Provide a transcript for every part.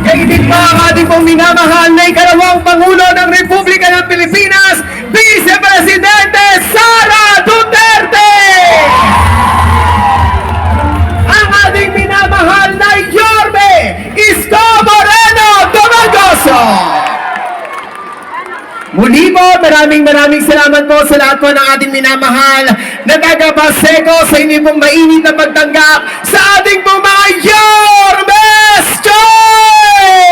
Kainit pa ang ating pong minamahal na ikalawang Pangulo ng Republika ng Pilipinas, Vice Presidente Sara Duterte! Ang ating minamahal na Yorme Isko Moreno Domagoso! Muli po, maraming maraming salamat po sa lahat po ng ating minamahal na tagapaseko sa inyo pong mainit na pagtanggap sa ating pong mga Yormes Choice!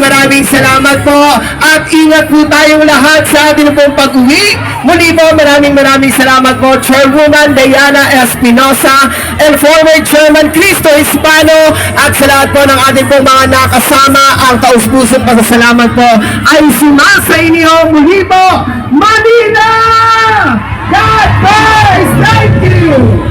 Maraming salamat po at ingat po tayong lahat sa ating pong pag-uwi. Muli po maraming maraming salamat po Chairwoman Diana Espinosa and former Chairman Cristo Hispano at sa lahat po ng ating pong mga nakasama ang taus-pusong pasasalamat po ay sumasa inyo muli po Manila! God bless! Thank you!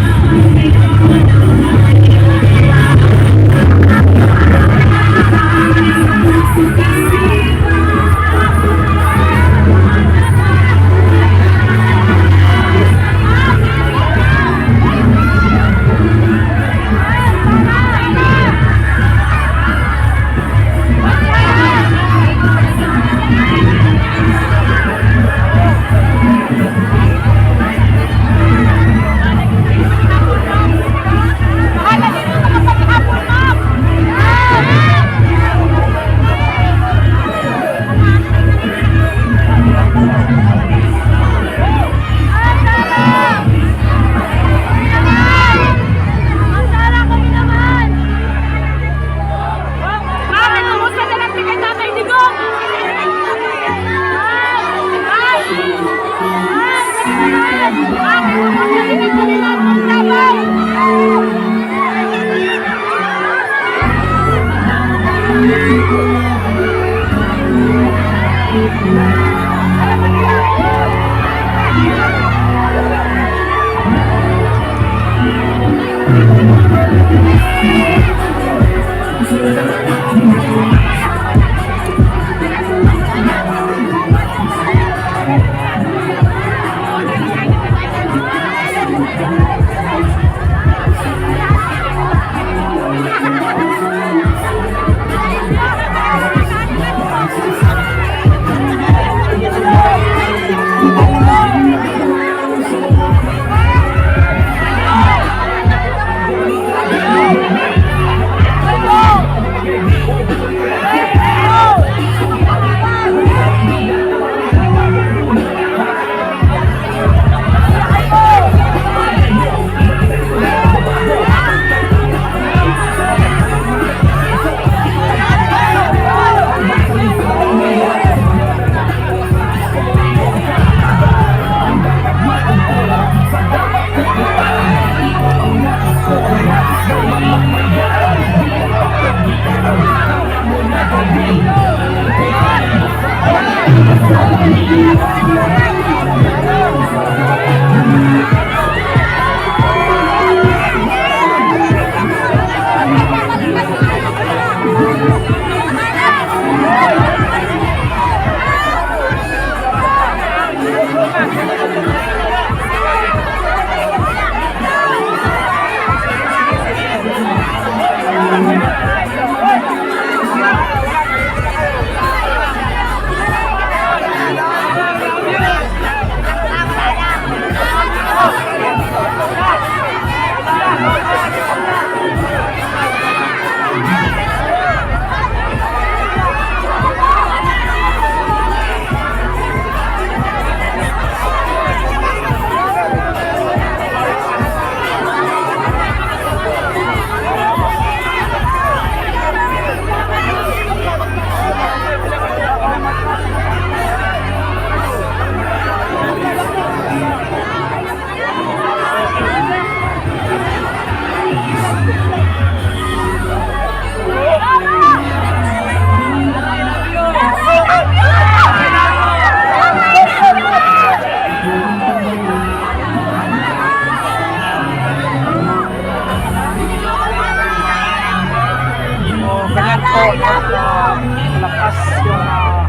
uh, malakas yung uh,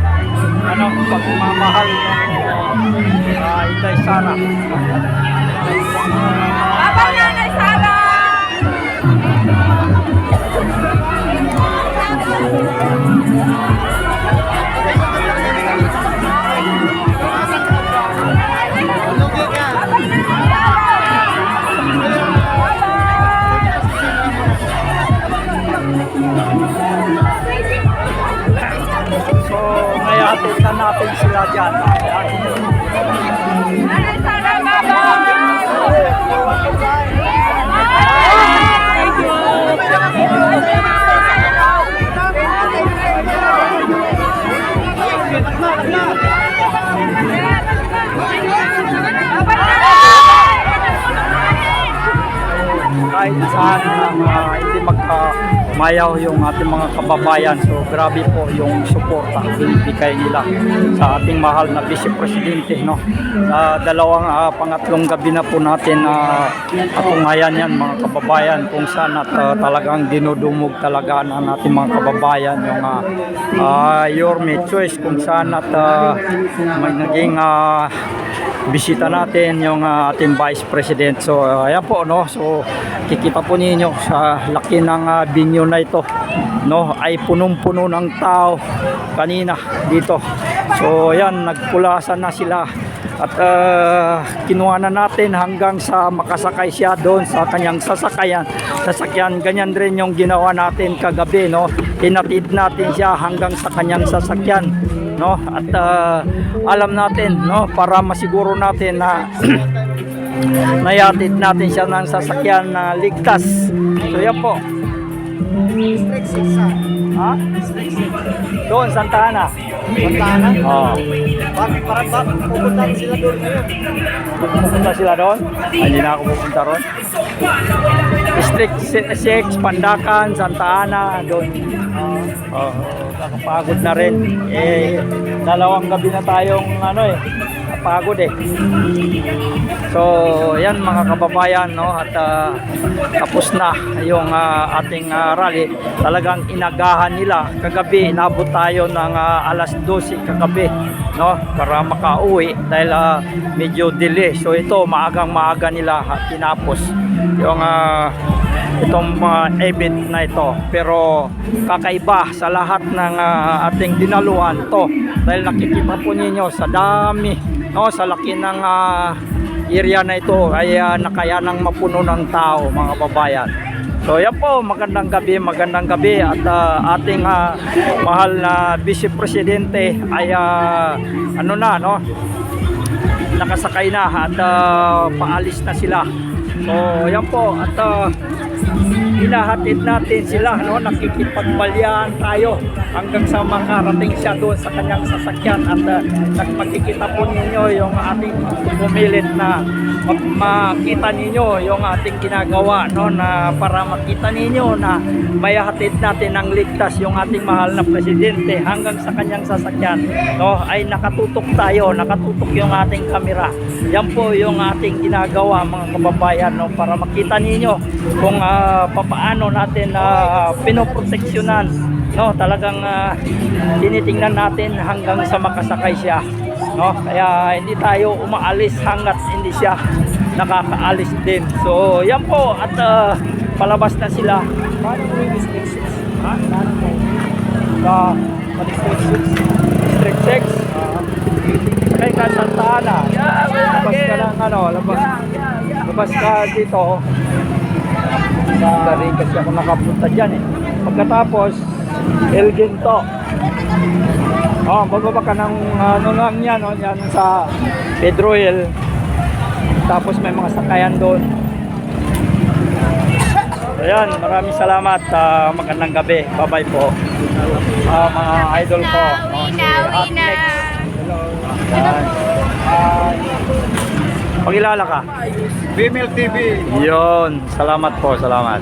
ano, pagmamahal ng uh, uh, Inday Sara. Uh, natin sila dyan. Ayan. Sana babaw! kahit saan uh, hindi magkamayaw yung ating mga kababayan. So grabe po yung suporta binibigay nila sa ating mahal na Vice Presidente. No? Sa dalawang ah, pangatlong gabi na po natin na uh, atungayan yan mga kababayan kung saan at ah, talagang dinudumog talaga na natin mga kababayan yung uh, uh, your choice kung saan at ah, may naging ah, bisita natin yung ah, ating Vice President. So uh, ayan po no. So kikita po ninyo sa laki ng uh, binyo na ito no ay punong-puno ng tao kanina dito. So ayan nagpulasan na sila at uh, kinuha na natin hanggang sa makasakay siya doon sa kanyang sasakayan sasakyan ganyan rin yung ginawa natin kagabi no? Hinatid natin siya hanggang sa kanyang sasakyan no? At uh, alam natin no? Para masiguro natin na nayatid natin siya ng sasakyan na ligtas. So yan po ha? doon Santa Ana Santa Ana? oo bakit para ba pupunta sila doon ngayon pupunta sila doon? Hindi na ako pupunta doon District 6, Pandakan, Santa Ana, doon. Oh, nakapagod na rin. Eh, dalawang gabi na tayong ano eh, napagod eh. So, yan mga kababayan, no, at ah, tapos na yung ah, ating ah, rally. Talagang inagahan nila. Kagabi, inabot tayo ng ah, alas 12 kagabi, no, para makauwi dahil ah, medyo delay. So, ito, maagang maaga nila tinapos yung ah, itong mga event na ito pero kakaiba sa lahat ng ah, ating dinaluhan to dahil nakikita po ninyo sa dami no sa laki ng ah, area na ito ay uh, nakayanang mapuno ng tao mga babayan So yan po, magandang gabi, magandang gabi. At ah, ating ah, mahal na Vice Presidente ay ah, ano na no, nakasakay na at ah, paalis na sila. So, yan po. At uh, hinahatid natin sila no? Nakikipagbalyan tayo hanggang sa makarating siya doon sa kanyang sasakyan. At uh, nagpagkikita po ninyo yung ating pumilit na ma- makita ninyo yung ating ginagawa no? Na para makita ninyo na may hatid natin ng ligtas yung ating mahal na presidente hanggang sa kanyang sasakyan no? Ay nakatutok tayo nakatutok yung ating kamera. Yan po yung ating ginagawa mga kababayan no? Para makita ninyo kung ah, papaano natin na pinoproteksyonan. No talagang ah, tinitingnan natin hanggang sa makasakay siya. No kaya hindi tayo umaalis hanggat hindi siya nakakaalis din. So yan po at ah, palabas na sila. Paano po yung district 6 ha? sa district 6 district 6 ah, kay ka Santa Ana labas ka ng ano labas. Labas ka dito sa rin kasi ako nakapunta dyan eh. Pagkatapos, Elgin to. Oh, bababa ka ng ano lang yan, oh, yan sa Pedro Hill. Tapos may mga sakayan doon. Ayan, maraming salamat. ah, magandang gabi. Bye-bye po. Ah, mga idol ko. Oh, si Hot Mix. Ayan. Ah, Pagilala ka. Female TV. Yun. Salamat po. Salamat.